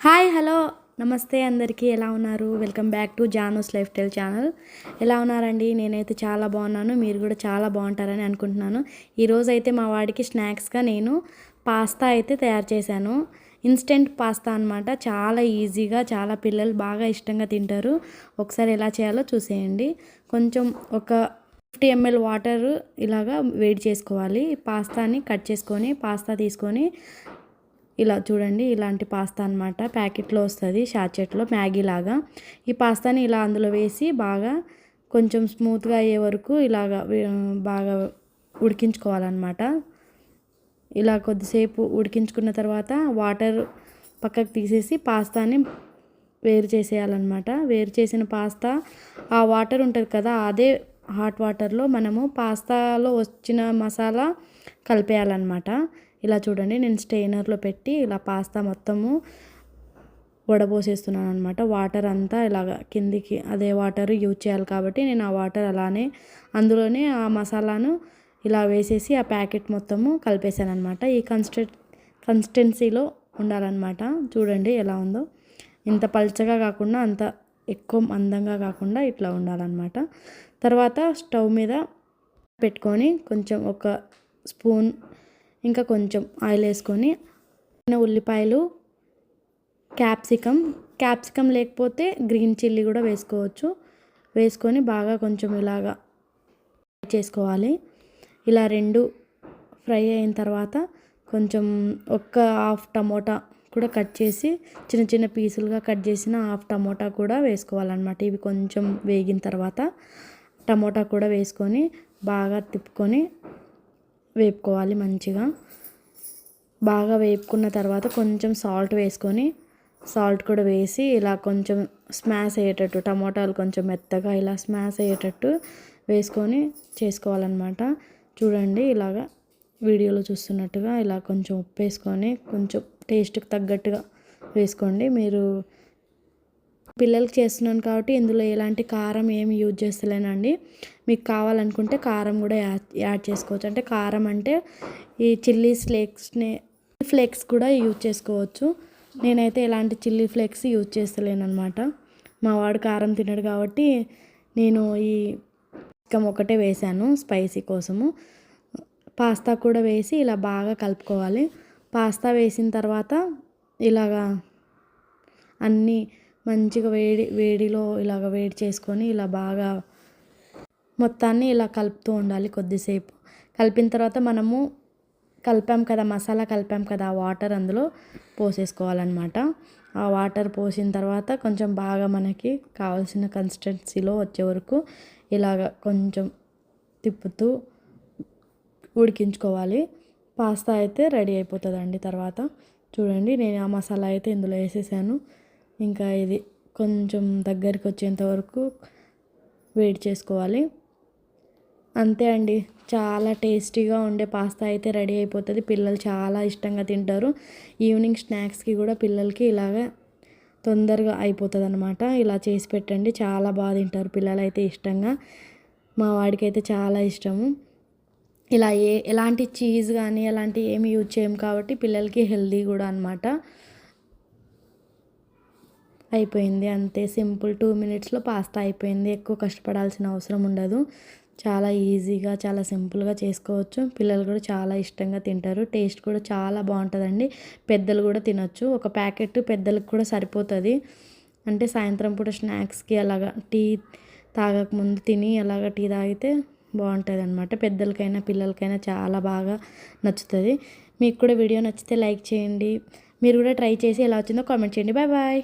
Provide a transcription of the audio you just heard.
Hi hello. నమస్తే అందరికీ. ఎలా ఉన్నారు? Welcome back to Jano's lifestyle channel. ఎలా ఉన్నారండి? నేనైతే చాలా బాగున్నాను. మీరు కూడా చాలా బాగుంటారని అనుకుంటున్నాను. ఈరోజు అయితే మా వాడికి స్నాక్స్గా నేను పాస్తా అయితే తయారు చేశాను. ఇన్స్టెంట్ పాస్తా అనమాట చాలా ఈజీగా చాలా పిల్లలు బాగా ఇష్టంగా తింటారు. ఒకసారి ఎలా చేయాలో చూసేయండి. కొంచెం ఒక ఫిఫ్టీ ఎంఎల్ వాటర్ ఇలాగా వేడి చేసుకోవాలి. పాస్తాని కట్ చేసుకొని పాస్తా తీసుకొని ఇలా చూడండి ఇలాంటి పాస్తా అనమాట ప్యాకెట్లో వస్తుంది షాచెట్లో మ్యాగీ లాగా. ఈ పాస్తాని ఇలా అందులో వేసి బాగా కొంచెం స్మూత్గా అయ్యే వరకు ఇలాగా బాగా ఉడికించుకోవాలన్నమాట. ఇలా కొద్దిసేపు ఉడికించుకున్న తర్వాత వాటర్ పక్కకు తీసేసి పాస్తాని వేరు చేసేయాలన్నమాట. వేరు చేసిన పాస్తా ఆ వాటర్ ఉంటుంది కదా అదే హాట్ వాటర్లో మనము పాస్తాలో వచ్చిన మసాలా కలిపేయాలన్నమాట. ఇలా చూడండి నేను స్టెయినర్లో పెట్టి ఇలా పాస్తా మొత్తము వడబోసేస్తున్నాను అనమాట వాటర్ అంతా ఇలాగ కిందికి అదే వాటర్ యూజ్ చేయాలి కాబట్టి నేను ఆ వాటర్ అలానే అందులోనే ఆ మసాలాను ఇలా వేసేసి ఆ ప్యాకెట్ మొత్తము కలిపేశాను అనమాట ఈ కన్స్టె కన్సిస్టెన్సీలో ఉండాలన్నమాట. చూడండి ఎలా ఉందో. ఇంత పల్చగా కాకుండా అంత ఎక్కువ అందంగా కాకుండా ఇట్లా ఉండాలన్నమాట. తర్వాత స్టవ్ మీద పెట్టుకొని కొంచెం ఒక స్పూన్ ఇంకా కొంచెం ఆయిల్ వేసుకొని ఉల్లిపాయలు క్యాప్సికమ్. క్యాప్సికమ్ లేకపోతే గ్రీన్ చిల్లీ కూడా వేసుకోవచ్చు. వేసుకొని బాగా కొంచెం ఇలాగా చేసుకోవాలి. ఇలా రెండు ఫ్రై అయిన తర్వాత కొంచెం ఒక్క హాఫ్ టమోటా కూడా కట్ చేసి చిన్న చిన్న పీసులుగా కట్ చేసిన హాఫ్ టమోటా కూడా వేసుకోవాలన్నమాట. ఇవి కొంచెం వేగిన తర్వాత టమోటా కూడా వేసుకొని బాగా తిప్పుకొని వేపుకోవాలి మంచిగా. బాగా వేపుకున్న తర్వాత కొంచెం సాల్ట్ వేసుకొని సాల్ట్ కూడా వేసి ఇలా కొంచెం స్మాష్ అయ్యేటట్టు టమోటాలు కొంచెం మెత్తగా ఇలా స్మాష్ అయ్యేటట్టు వేసుకొని చేసుకోవాలన్నమాట. చూడండి ఇలాగా వీడియోలో చూస్తున్నట్టుగా ఇలా కొంచెం ఉప్పు వేసుకొని కొంచెం టేస్ట్కి తగ్గట్టుగా వేసుకోండి. మీరు పిల్లలకి చేస్తున్నాను కాబట్టి ఇందులో ఎలాంటి కారం ఏమి యూజ్ చేస్తలేనండి. మీకు కావాలనుకుంటే కారం కూడా యాడ్ యాడ్ చేసుకోవచ్చు. అంటే కారం అంటే ఈ చిల్లీ ఫ్లేక్స్ని ఫ్లేక్స్ కూడా యూజ్ చేసుకోవచ్చు. నేనైతే ఎలాంటి చిల్లీ ఫ్లేక్స్ యూజ్ చేస్తలేను అనమాట మా వాడు కారం తినడు కాబట్టి నేను ఈ చిక్కం ఒకటే వేసాను స్పైసీ కోసము. పాస్తా కూడా వేసి ఇలా బాగా కలుపుకోవాలి. పాస్తా వేసిన తర్వాత ఇలాగా అన్నీ మంచిగా వేడి వేడిలో ఇలాగ వేడి చేసుకొని ఇలా బాగా మొత్తాన్ని ఇలా కలుపుతూ ఉండాలి కొద్దిసేపు. కలిపిన తర్వాత మనము కలిపాం కదా మసాలా కలిపాం కదా ఆ వాటర్ అందులో పోసేసుకోవాలన్నమాట. ఆ వాటర్ పోసిన తర్వాత కొంచెం బాగా మనకి కావాల్సిన కన్సిస్టెన్సీలో వచ్చే వరకు ఇలాగ కొంచెం తిప్పుతూ ఉడికించుకోవాలి. పాస్తా అయితే రెడీ అయిపోతుందండి తర్వాత. చూడండి నేను ఆ మసాలా అయితే ఇందులో వేసేసాను. ఇంకా ఇది కొంచెం దగ్గరికి వచ్చేంత వరకు వేడి చేసుకోవాలి. అంతే అండి. చాలా టేస్టీగా ఉండే పాస్తా అయితే రెడీ అయిపోతుంది. పిల్లలు చాలా ఇష్టంగా తింటారు. ఈవినింగ్ స్నాక్స్కి కూడా పిల్లలకి ఇలాగ తొందరగా అయిపోతుంది అనమాట ఇలా చేసి పెట్టండి. చాలా బాగా తింటారు పిల్లలు అయితే ఇష్టంగా. మా వాడికి అయితే చాలా ఇష్టము. ఇలా ఏ ఎలాంటి చీజ్ కానీ అలాంటివి ఏమి యూజ్ చేయము కాబట్టి పిల్లలకి హెల్దీ కూడా అనమాట అయిపోయింది. అంతే సింపుల్ టూ మినిట్స్లో పాస్తా అయిపోయింది. ఎక్కువ కష్టపడాల్సిన అవసరం ఉండదు. చాలా ఈజీగా చాలా సింపుల్గా చేసుకోవచ్చు. పిల్లలు కూడా చాలా ఇష్టంగా తింటారు. టేస్ట్ కూడా చాలా బాగుంటుందండి. పెద్దలు కూడా తినొచ్చు. ఒక ప్యాకెట్ పెద్దలకు కూడా సరిపోతుంది. అంటే సాయంత్రం పూట స్నాక్స్కి అలాగా టీ తాగకముందు తిని అలాగ టీ తాగితే బాగుంటుంది అనమాట పెద్దలకైనా పిల్లలకైనా చాలా బాగా నచ్చుతుంది. మీకు కూడా వీడియో నచ్చితే లైక్ చేయండి. మీరు కూడా ట్రై చేసి ఎలా వచ్చిందో కామెంట్ చేయండి. Bye bye.